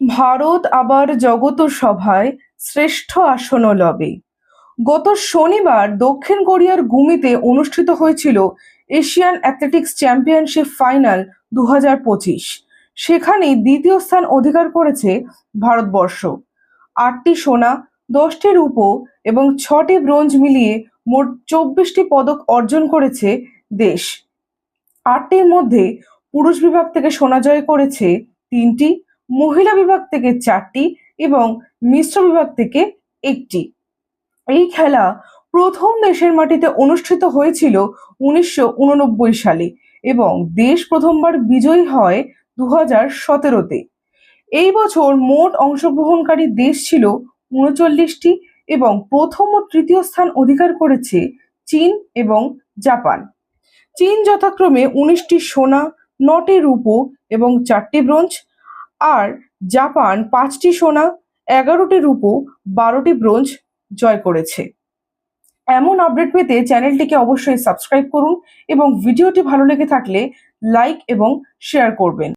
ভারত আবার জগত সভায় শ্রেষ্ঠ আসন লবে। গত শনিবার দক্ষিণ কোরিয়ার গুমিতে অনুষ্ঠিত হয়েছিল এশিয়ান অ্যাথলেটিক্স চ্যাম্পিয়নশিপ ফাইনাল দু সেখানেই দ্বিতীয় স্থান অধিকার করেছে ভারতবর্ষ। আটটি সোনা, দশটি রূপ এবং ছটি ব্রোঞ্জ মিলিয়ে মোট চব্বিশটি পদক অর্জন করেছে দেশ। আটটির মধ্যে পুরুষ বিভাগ থেকে সোনা জয় করেছে তিনটি মহিলা বিভাগ থেকে চারটি এবং মিশ্র বিভাগ থেকে একটি। এই খেলা প্রথম দেশের মাটিতে অনুষ্ঠিত হয়েছিল উনিশশো উননব্বই সালে এবং দেশ প্রথমবার বিজয়ী হয় দু হাজার সতেরোতে। এই বছর মোট অংশগ্রহণকারী দেশ ছিল উনচল্লিশটি এবং প্রথম ও তৃতীয় স্থান অধিকার করেছে চীন এবং জাপান। চীন যথাক্রমে উনিশটি সোনা, নটি রূপো এবং চারটি ব্রোঞ্জ আর জাপান পাঁচটি সোনা, এগারোটি রূপো, বারোটি ব্রোঞ্জ জয় করেছে। এমন আপডেট পেতে চ্যানেলটিকে অবশ্যই সাবস্ক্রাইব করুন এবং ভিডিওটি ভালো লেগে থাকলে লাইক এবং শেয়ার করবেন।